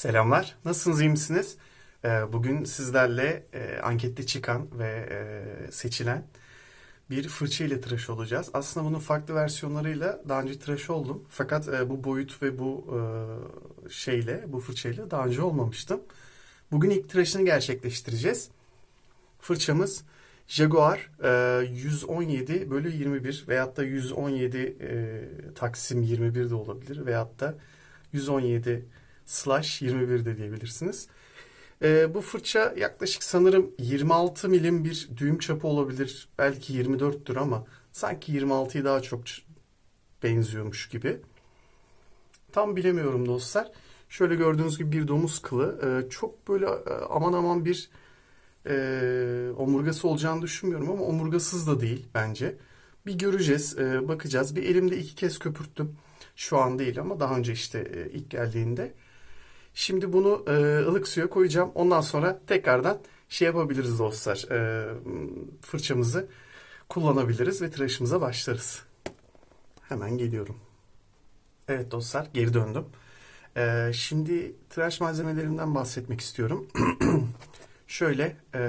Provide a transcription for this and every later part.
Selamlar. Nasılsınız, iyi misiniz? Ee, Bugün sizlerle e, ankette çıkan ve e, seçilen bir fırça ile tıraş olacağız. Aslında bunun farklı versiyonlarıyla daha önce tıraş oldum. Fakat e, bu boyut ve bu şeyle, bu fırçayla daha önce olmamıştım. Bugün ilk tıraşını gerçekleştireceğiz. Fırçamız Jaguar e, 117 bölü 21 veyahut da 117 e, Taksim 21 de olabilir veyahut da 117 slash 21 de diyebilirsiniz. E, bu fırça yaklaşık sanırım 26 milim bir düğüm çapı olabilir. Belki 24'tür ama sanki 26'yı daha çok benziyormuş gibi. Tam bilemiyorum dostlar. Şöyle gördüğünüz gibi bir domuz kılı. E, çok böyle e, aman aman bir e, omurgası olacağını düşünmüyorum ama omurgasız da değil bence. Bir göreceğiz, e, bakacağız. Bir elimde iki kez köpürttüm. Şu an değil ama daha önce işte e, ilk geldiğinde. Şimdi bunu e, ılık suya koyacağım. Ondan sonra tekrardan şey yapabiliriz dostlar. E, fırçamızı kullanabiliriz ve tıraşımıza başlarız. Hemen geliyorum. Evet dostlar geri döndüm. E, şimdi tıraş malzemelerimden bahsetmek istiyorum. Şöyle e,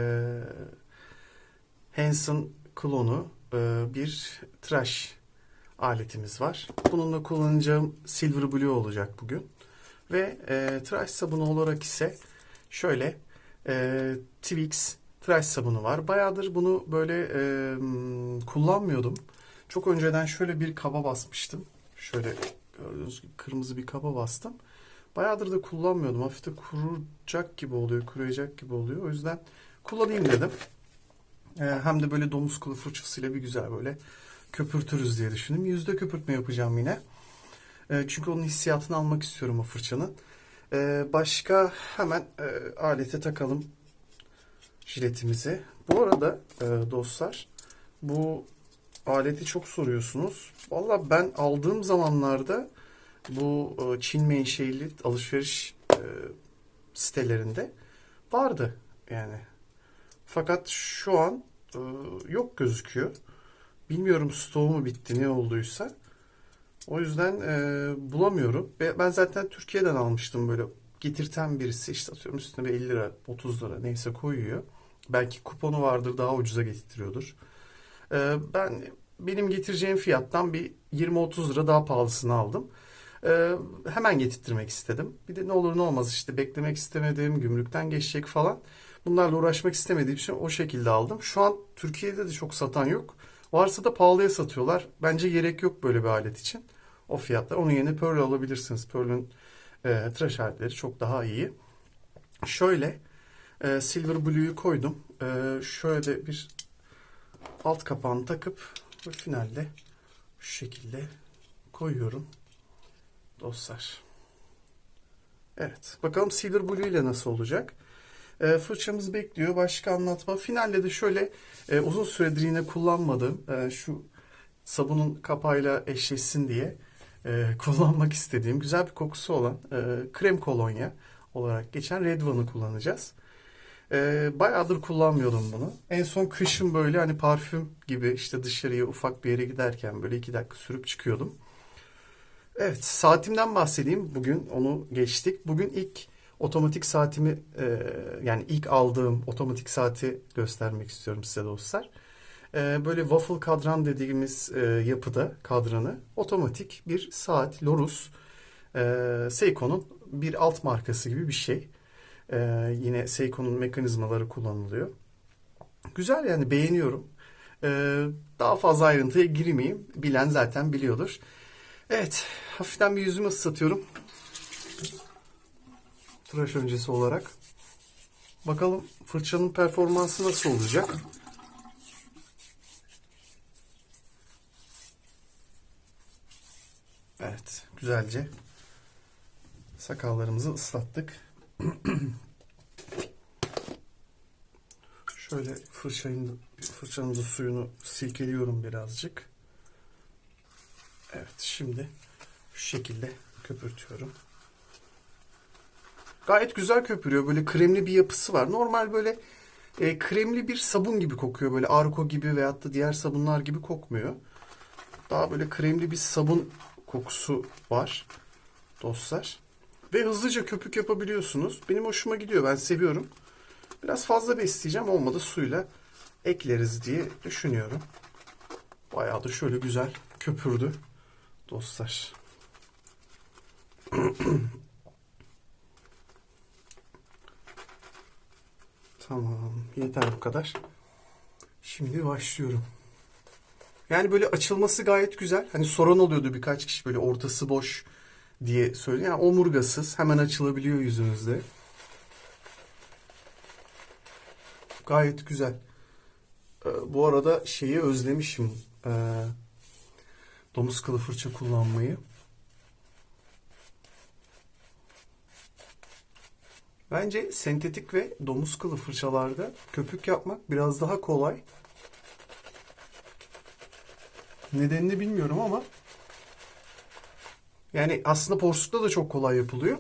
Hanson klonu e, bir tıraş aletimiz var. Bununla kullanacağım Silver Blue olacak bugün. Ve e, tıraş sabunu olarak ise şöyle e, Twix tıraş sabunu var. Bayağıdır bunu böyle e, kullanmıyordum. Çok önceden şöyle bir kaba basmıştım. Şöyle gördüğünüz gibi kırmızı bir kaba bastım. Bayağıdır da kullanmıyordum. Hafif de kuruyacak gibi oluyor, kuruyacak gibi oluyor. O yüzden kullanayım dedim. E, hem de böyle domuz kılı fırçasıyla bir güzel böyle köpürtürüz diye düşündüm. Yüzde köpürtme yapacağım yine. E, çünkü onun hissiyatını almak istiyorum o fırçanın. E, başka hemen e, alete takalım jiletimizi. Bu arada e, dostlar bu aleti çok soruyorsunuz. Valla ben aldığım zamanlarda bu e, Çin menşeili alışveriş sitelerinde vardı yani. Fakat şu an yok gözüküyor. Bilmiyorum stoğu mu bitti ne olduysa. O yüzden e, bulamıyorum. Ben zaten Türkiye'den almıştım böyle getirten birisi işte atıyorum üstüne bir 50 lira 30 lira neyse koyuyor. Belki kuponu vardır daha ucuza getiriyordur. E, ben benim getireceğim fiyattan bir 20-30 lira daha pahalısını aldım. E, hemen getirtmek istedim. Bir de ne olur ne olmaz işte beklemek istemedim, gümrükten geçecek falan. Bunlarla uğraşmak istemediğim için o şekilde aldım. Şu an Türkiye'de de çok satan yok. Varsa da pahalıya satıyorlar. Bence gerek yok böyle bir alet için. O fiyatlar. Onun yerine Pearl alabilirsiniz. Pearl'ün e, tıraş aletleri çok daha iyi. Şöyle e, Silver Blue'yu koydum. E, şöyle bir alt kapağını takıp ve finalde şu şekilde koyuyorum. Dostlar. Evet. Bakalım Silver Blue ile nasıl olacak? E, fırçamız bekliyor. Başka anlatma. Finalde de şöyle e, uzun süredir yine kullanmadığım e, şu sabunun kapağıyla eşleşsin diye e, kullanmak istediğim güzel bir kokusu olan e, krem kolonya olarak geçen Red One'ı kullanacağız. E, bayağıdır kullanmıyordum bunu. En son kışın böyle hani parfüm gibi işte dışarıya ufak bir yere giderken böyle iki dakika sürüp çıkıyordum. Evet, saatimden bahsedeyim. Bugün onu geçtik. Bugün ilk otomatik saatimi e, yani ilk aldığım otomatik saati göstermek istiyorum size dostlar. E, böyle waffle kadran dediğimiz e, yapıda kadranı otomatik bir saat Lorus e, Seiko'nun bir alt markası gibi bir şey. E, yine Seiko'nun mekanizmaları kullanılıyor. Güzel yani beğeniyorum. E, daha fazla ayrıntıya girmeyeyim. Bilen zaten biliyordur. Evet, hafiften bir yüzümü ıslatıyorum. Tıraş öncesi olarak. Bakalım fırçanın performansı nasıl olacak? Evet, güzelce sakallarımızı ıslattık. Şöyle fırçanın da suyunu silkeliyorum birazcık. Evet, şimdi şu şekilde köpürtüyorum. Gayet güzel köpürüyor. Böyle kremli bir yapısı var. Normal böyle e, kremli bir sabun gibi kokuyor. Böyle Arko gibi veyahut da diğer sabunlar gibi kokmuyor. Daha böyle kremli bir sabun kokusu var dostlar. Ve hızlıca köpük yapabiliyorsunuz. Benim hoşuma gidiyor. Ben seviyorum. Biraz fazla besleyeceğim. Olmadı suyla ekleriz diye düşünüyorum. Bayağı da şöyle güzel köpürdü dostlar. Tamam. Yeter bu kadar. Şimdi başlıyorum. Yani böyle açılması gayet güzel. Hani soran oluyordu birkaç kişi böyle ortası boş diye söylüyor. Yani omurgasız hemen açılabiliyor yüzünüzde. Gayet güzel. Ee, bu arada şeyi özlemişim. Ee, domuz kılı fırça kullanmayı. Bence sentetik ve domuz kılı fırçalarda köpük yapmak biraz daha kolay. Nedenini bilmiyorum ama yani aslında porsukta da çok kolay yapılıyor.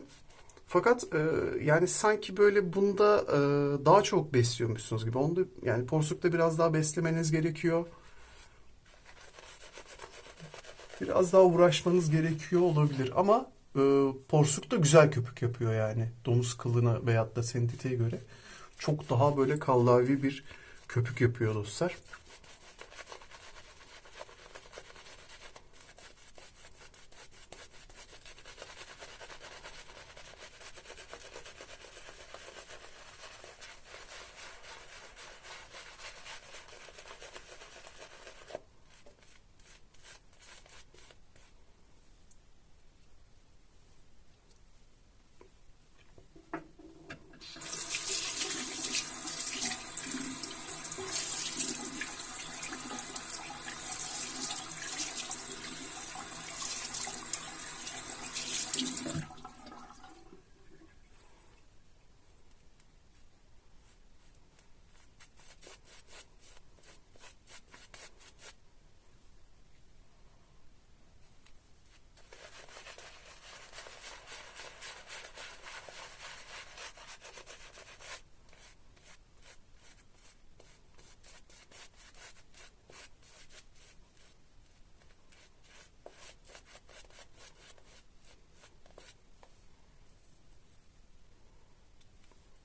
Fakat e, yani sanki böyle bunda e, daha çok besliyormuşsunuz gibi. Onda yani porsukta biraz daha beslemeniz gerekiyor. Biraz daha uğraşmanız gerekiyor olabilir ama e, porsuk da güzel köpük yapıyor yani. Domuz kılına veyahut da sentetiğe göre çok daha böyle kallavi bir köpük yapıyor dostlar.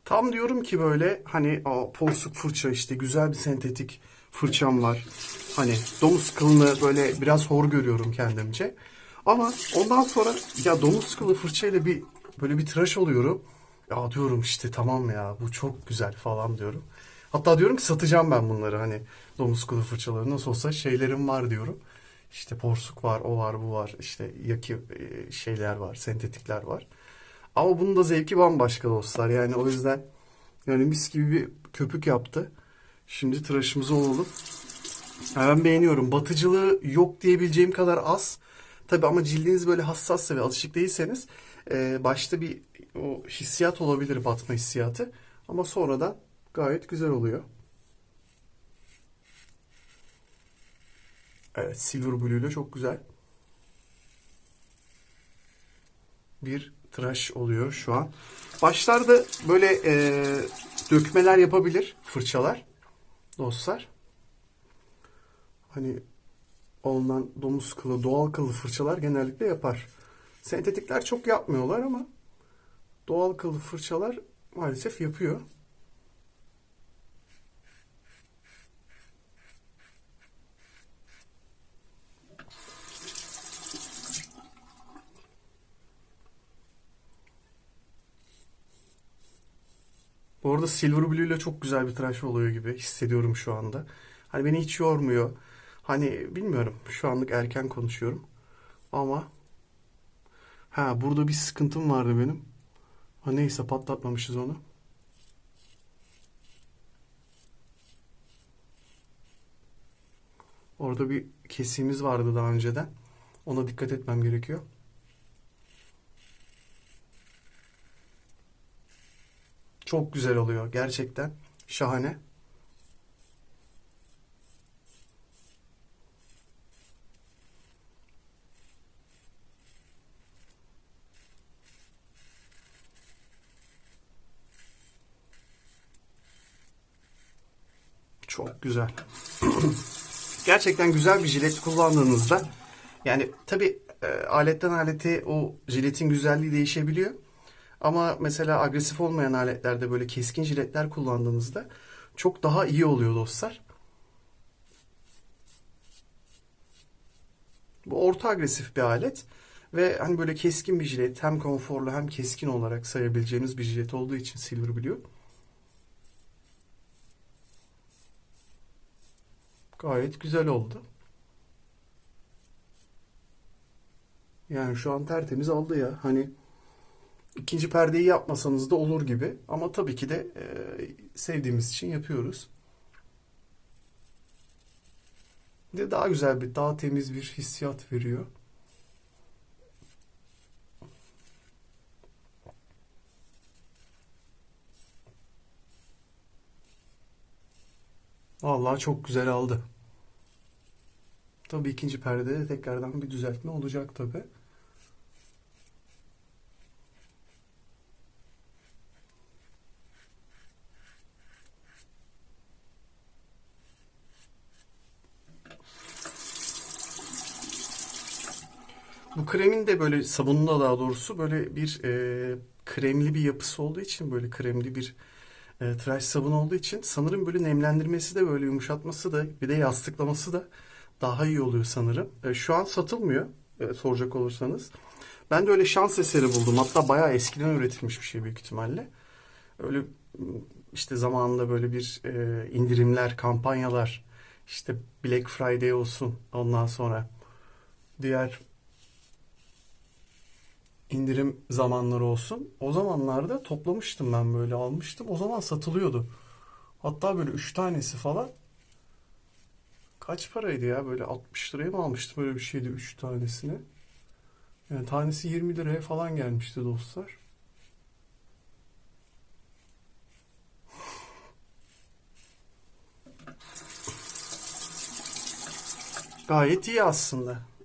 Tam diyorum ki böyle hani o porsuk fırça işte güzel bir sentetik fırçam var. Hani domuz kılını böyle biraz hor görüyorum kendimce. Ama ondan sonra ya domuz kılı fırçayla bir böyle bir tıraş oluyorum. Ya diyorum işte tamam ya bu çok güzel falan diyorum. Hatta diyorum ki satacağım ben bunları hani domuz kılı fırçaları nasıl olsa şeylerim var diyorum. İşte porsuk var, o var, bu var, işte yaki e, şeyler var, sentetikler var. Ama bunun da zevki bambaşka dostlar. Yani o yüzden yani mis gibi bir köpük yaptı. Şimdi tıraşımızı olalım. Yani ben beğeniyorum. Batıcılığı yok diyebileceğim kadar az. Tabi ama cildiniz böyle hassassa ve alışık değilseniz e, başta bir o hissiyat olabilir batma hissiyatı. Ama sonradan gayet güzel oluyor. Evet Silver Blue ile çok güzel. Bir tıraş oluyor şu an. Başlarda böyle e, dökmeler yapabilir fırçalar dostlar. Hani ondan domuz kılı, doğal kılı fırçalar genellikle yapar. Sentetikler çok yapmıyorlar ama doğal kılı fırçalar maalesef yapıyor. Bu arada Silver Blue ile çok güzel bir tıraş oluyor gibi hissediyorum şu anda. Hani beni hiç yormuyor. Hani bilmiyorum şu anlık erken konuşuyorum. Ama ha burada bir sıkıntım vardı benim. Ha neyse patlatmamışız onu. Orada bir kesiğimiz vardı daha önceden. Ona dikkat etmem gerekiyor. Çok güzel oluyor gerçekten. Şahane. Çok güzel. Gerçekten güzel bir jilet kullandığınızda yani tabi aletten alete o jiletin güzelliği değişebiliyor. Ama mesela agresif olmayan aletlerde böyle keskin jiletler kullandığınızda çok daha iyi oluyor dostlar. Bu orta agresif bir alet ve hani böyle keskin bir jilet hem konforlu hem keskin olarak sayabileceğimiz bir jilet olduğu için Silver Blue gayet güzel oldu. Yani şu an tertemiz aldı ya. Hani ikinci perdeyi yapmasanız da olur gibi. Ama tabii ki de e, sevdiğimiz için yapıyoruz. De daha güzel bir, daha temiz bir hissiyat veriyor. Vallahi çok güzel aldı. Tabii ikinci perdede de tekrardan bir düzeltme olacak tabii. Bu kremin de böyle sabunun da daha doğrusu böyle bir e, kremli bir yapısı olduğu için böyle kremli bir e, tıraş sabunu olduğu için sanırım böyle nemlendirmesi de böyle yumuşatması da bir de yastıklaması da daha iyi oluyor sanırım. E, şu an satılmıyor e, soracak olursanız. Ben de öyle şans eseri buldum. Hatta bayağı eskiden üretilmiş bir şey büyük ihtimalle. Öyle işte zamanında böyle bir e, indirimler, kampanyalar, işte Black Friday olsun ondan sonra diğer indirim zamanları olsun. O zamanlarda toplamıştım ben böyle almıştım. O zaman satılıyordu. Hatta böyle 3 tanesi falan. Kaç paraydı ya? Böyle 60 liraya mı almıştım öyle bir şeydi 3 tanesini. Yani tanesi 20 liraya falan gelmişti dostlar. Gayet iyi aslında.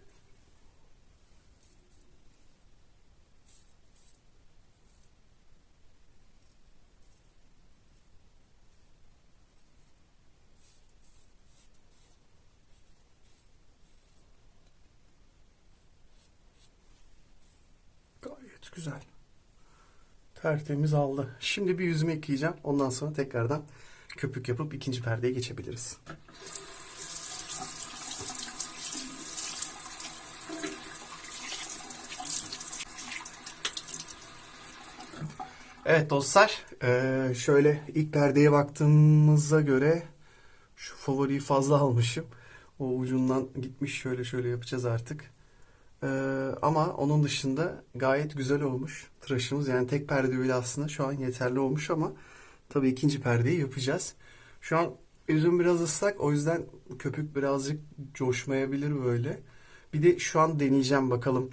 Güzel. Tertemiz aldı. Şimdi bir yüzümü yıkayacağım. Ondan sonra tekrardan köpük yapıp ikinci perdeye geçebiliriz. Evet dostlar, eee, şöyle ilk perdeye baktığımıza göre şu favoriyi fazla almışım. O ucundan gitmiş şöyle şöyle yapacağız artık. Eee, ama onun dışında gayet güzel olmuş tıraşımız. Yani tek perde bile aslında şu an yeterli olmuş ama tabii ikinci perdeyi yapacağız. Şu an yüzüm biraz ıslak o yüzden köpük birazcık coşmayabilir böyle. Bir de şu an deneyeceğim bakalım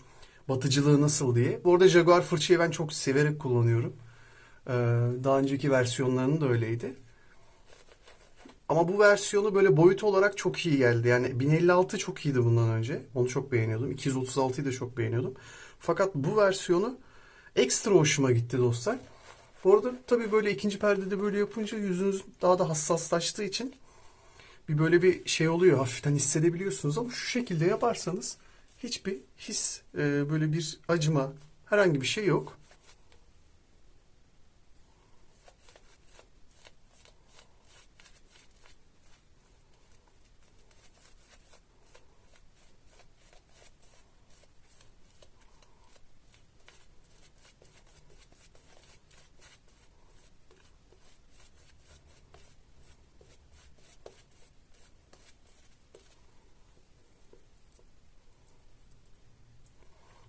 batıcılığı nasıl diye. Bu arada Jaguar fırçayı ben çok severek kullanıyorum. Ee, daha önceki versiyonlarının da öyleydi. Ama bu versiyonu böyle boyut olarak çok iyi geldi. Yani 1056 çok iyiydi bundan önce. Onu çok beğeniyordum. 236'yı da çok beğeniyordum. Fakat bu versiyonu ekstra hoşuma gitti dostlar. Bu arada tabii böyle ikinci perdede böyle yapınca yüzünüz daha da hassaslaştığı için bir böyle bir şey oluyor. Hafiften hissedebiliyorsunuz ama şu şekilde yaparsanız hiçbir his, e, böyle bir acıma, herhangi bir şey yok.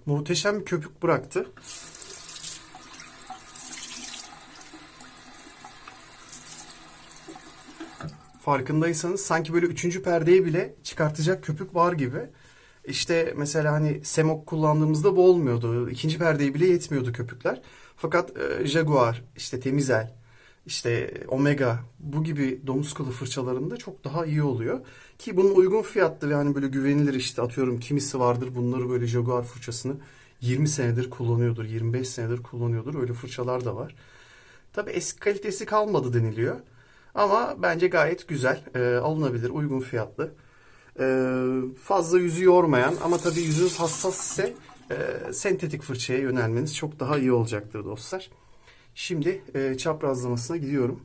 Muhteşem bir köpük bıraktı. Farkındaysanız sanki böyle üçüncü perdeyi bile çıkartacak köpük var gibi. İşte mesela hani Semok kullandığımızda bu olmuyordu. İkinci perdeyi bile yetmiyordu köpükler. Fakat e, Jaguar, işte Temizel, işte Omega bu gibi domuz kılı fırçalarında çok daha iyi oluyor. Ki bunun uygun fiyatlı ve hani böyle güvenilir işte atıyorum kimisi vardır bunları böyle Jaguar fırçasını 20 senedir kullanıyordur, 25 senedir kullanıyordur. Öyle fırçalar da var. Tabii eski kalitesi kalmadı deniliyor. Ama bence gayet güzel, e, alınabilir, uygun fiyatlı. E, fazla yüzü yormayan ama tabii yüzünüz hassas ise e, sentetik fırçaya yönelmeniz çok daha iyi olacaktır dostlar. Şimdi e, çaprazlamasına gidiyorum.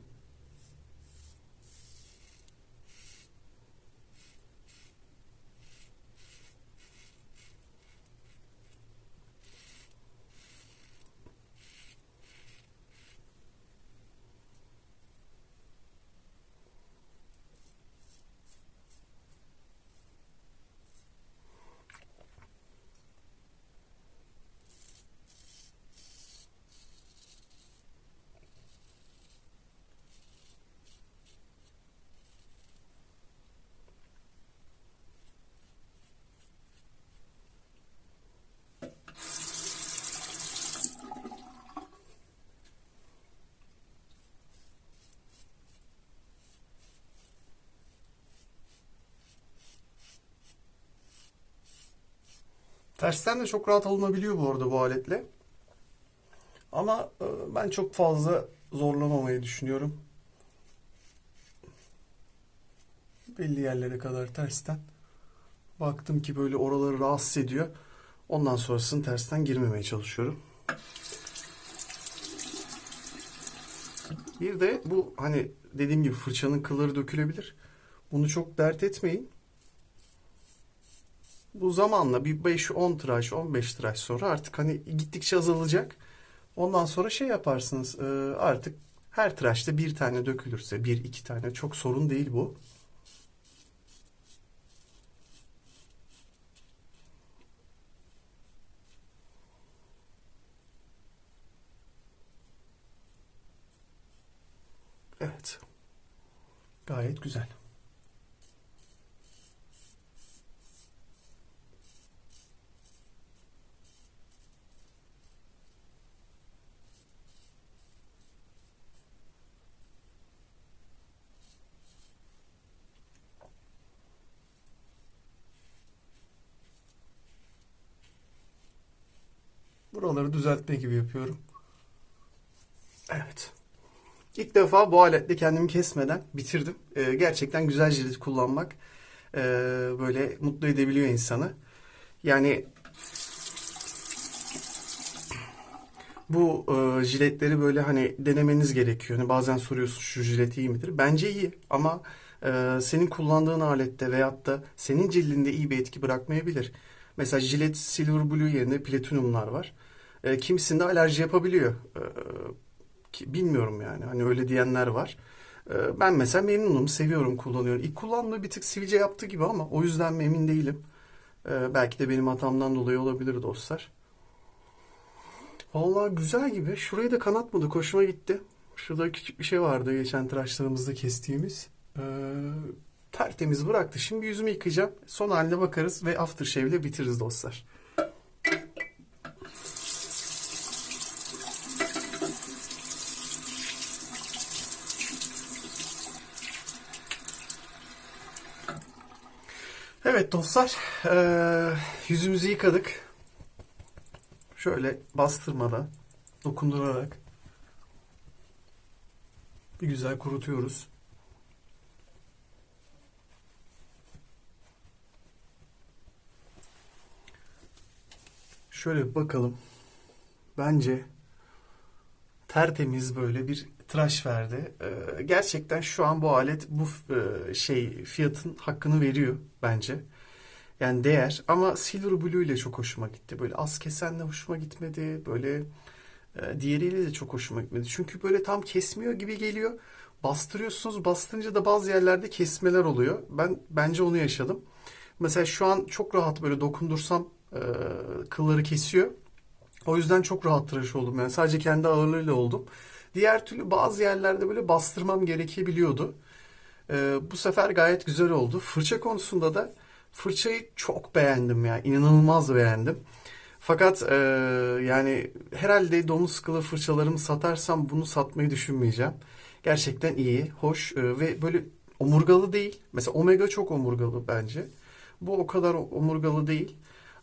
Tersten de çok rahat alınabiliyor bu arada bu aletle. Ama e, ben çok fazla zorlamamayı düşünüyorum. Belli yerlere kadar tersten. Baktım ki böyle oraları rahatsız ediyor. Ondan sonrasını tersten girmemeye çalışıyorum. Bir de bu hani dediğim gibi fırçanın kılları dökülebilir. Bunu çok dert etmeyin. Bu zamanla bir 5-10 tıraş, 15 tıraş sonra artık hani gittikçe azalacak. Ondan sonra şey yaparsınız e, artık her tıraşta bir tane dökülürse bir iki tane çok sorun değil bu. Evet. Gayet güzel. Buraları düzeltme gibi yapıyorum. Evet. İlk defa bu aletle kendimi kesmeden bitirdim. Ee, gerçekten güzel jilet kullanmak e, böyle mutlu edebiliyor insanı. Yani bu e, jiletleri böyle hani denemeniz gerekiyor. Hani bazen soruyorsun şu jilet iyi midir? Bence iyi ama e, senin kullandığın alette veyahut da senin cildinde iyi bir etki bırakmayabilir. Mesela jilet Silver Blue yerine platinumlar var. E, kimisinde alerji yapabiliyor. E, ki bilmiyorum yani. Hani öyle diyenler var. E, ben mesela memnunum, seviyorum, kullanıyorum. İlk kullandığı bir tık sivilce yaptı gibi ama o yüzden mi emin değilim. E, belki de benim hatamdan dolayı olabilir dostlar. Vallahi güzel gibi. Şurayı da kanatmadık. Hoşuma gitti. Şurada küçük bir şey vardı geçen tıraşlarımızda kestiğimiz. Ee, tertemiz bıraktı. Şimdi yüzümü yıkayacağım. Son haline bakarız ve aftershave ile bitiririz dostlar. Evet dostlar, yüzümüzü yıkadık. Şöyle bastırmadan, dokundurarak bir güzel kurutuyoruz. Şöyle bakalım. Bence tertemiz böyle bir tıraş verdi. Ee, gerçekten şu an bu alet bu e, şey fiyatın hakkını veriyor bence. Yani değer ama Silver Blue ile çok hoşuma gitti. Böyle az kesenle hoşuma gitmedi. Böyle e, diğeriyle de çok hoşuma gitmedi. Çünkü böyle tam kesmiyor gibi geliyor. Bastırıyorsunuz. Bastırınca da bazı yerlerde kesmeler oluyor. Ben bence onu yaşadım. Mesela şu an çok rahat böyle dokundursam e, kılları kesiyor. O yüzden çok rahat tıraş oldum. Yani sadece kendi ağırlığıyla oldum. Diğer türlü bazı yerlerde böyle bastırmam gerekebiliyordu. E, bu sefer gayet güzel oldu. Fırça konusunda da fırçayı çok beğendim ya. İnanılmaz beğendim. Fakat e, yani herhalde domuz kılı fırçalarımı satarsam bunu satmayı düşünmeyeceğim. Gerçekten iyi, hoş e, ve böyle omurgalı değil. Mesela Omega çok omurgalı bence. Bu o kadar omurgalı değil.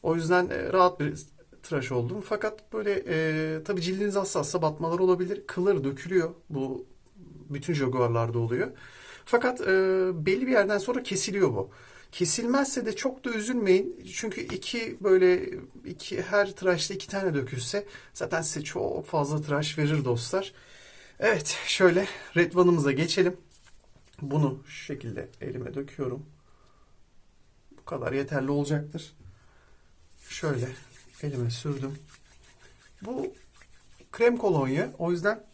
O yüzden e, rahat bir tıraş oldum. Fakat böyle e, tabii cildiniz hassassa batmalar olabilir. Kılları dökülüyor. Bu bütün jaguarlarda oluyor. Fakat e, belli bir yerden sonra kesiliyor bu. Kesilmezse de çok da üzülmeyin. Çünkü iki böyle iki her tıraşta iki tane dökülse zaten size çok fazla tıraş verir dostlar. Evet şöyle Red One'ımıza geçelim. Bunu şu şekilde elime döküyorum. Bu kadar yeterli olacaktır. Şöyle elime sürdüm. Bu krem kolonya. O yüzden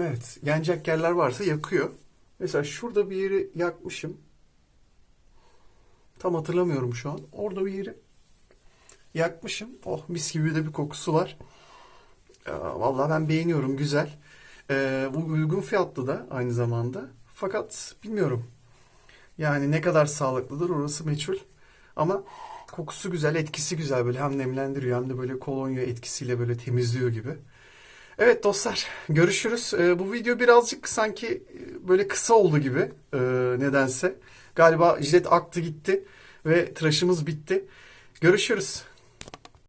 evet yanacak yerler varsa yakıyor. Mesela şurada bir yeri yakmışım. Tam hatırlamıyorum şu an. Orada bir yeri yakmışım. Oh mis gibi de bir kokusu var. Ee, Vallahi ben beğeniyorum. Güzel. Ee, uygun fiyatlı da aynı zamanda. Fakat bilmiyorum. Yani ne kadar sağlıklıdır orası meçhul. Ama kokusu güzel, etkisi güzel. Böyle hem nemlendiriyor hem de böyle kolonya etkisiyle böyle temizliyor gibi. Evet dostlar görüşürüz. Ee, bu video birazcık sanki e, böyle kısa oldu gibi e, nedense. Galiba jilet aktı gitti ve tıraşımız bitti. Görüşürüz.